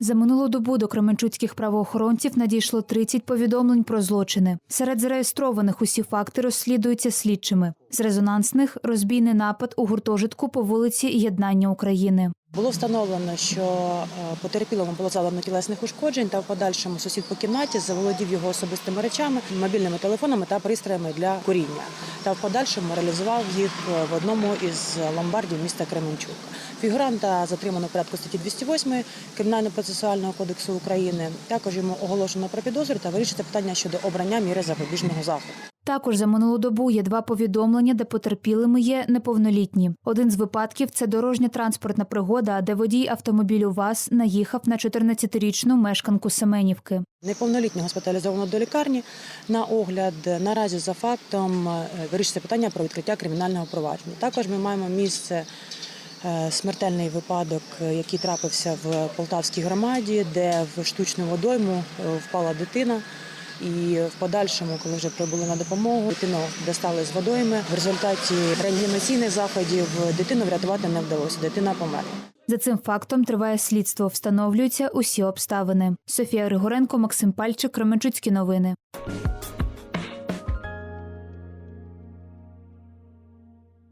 За минулу добу до кременчуцьких правоохоронців надійшло 30 повідомлень про злочини. Серед зареєстрованих усі факти розслідуються слідчими. З резонансних розбійний напад у гуртожитку по вулиці Єднання України. Було встановлено, що е, потерпілому було завдано тілесних ушкоджень та в подальшому сусід по кімнаті заволодів його особистими речами, мобільними телефонами та пристроями для куріння. Та в подальшому реалізував їх в одному із ломбардів міста Кременчук. Фігуранта затримано в порядку статті 208 Кримінально-процесуального кодексу України. Також йому оголошено про підозру та вирішиться питання щодо обрання міри запобіжного заходу. Також за минулу добу є два повідомлення, де потерпілими є неповнолітні. Один з випадків це дорожня транспортна пригода, де водій автомобілю ВАЗ наїхав на 14-річну мешканку Семенівки. Неповнолітнього госпіталізовано до лікарні на огляд. Наразі за фактом е, вирішиться питання про відкриття кримінального провадження. Також ми маємо місце. е, Смертельний випадок, який трапився в Полтавській громаді, де в штучну водойму е, впала дитина. І в подальшому, коли вже прибули на допомогу, дитину достали з водойми. В результаті реанімаційних заходів дитину врятувати не вдалося. Дитина померла. За цим фактом триває слідство. Встановлюються усі обставини. Софія Григоренко, Максим Пальчик, Кременчуцькі новини.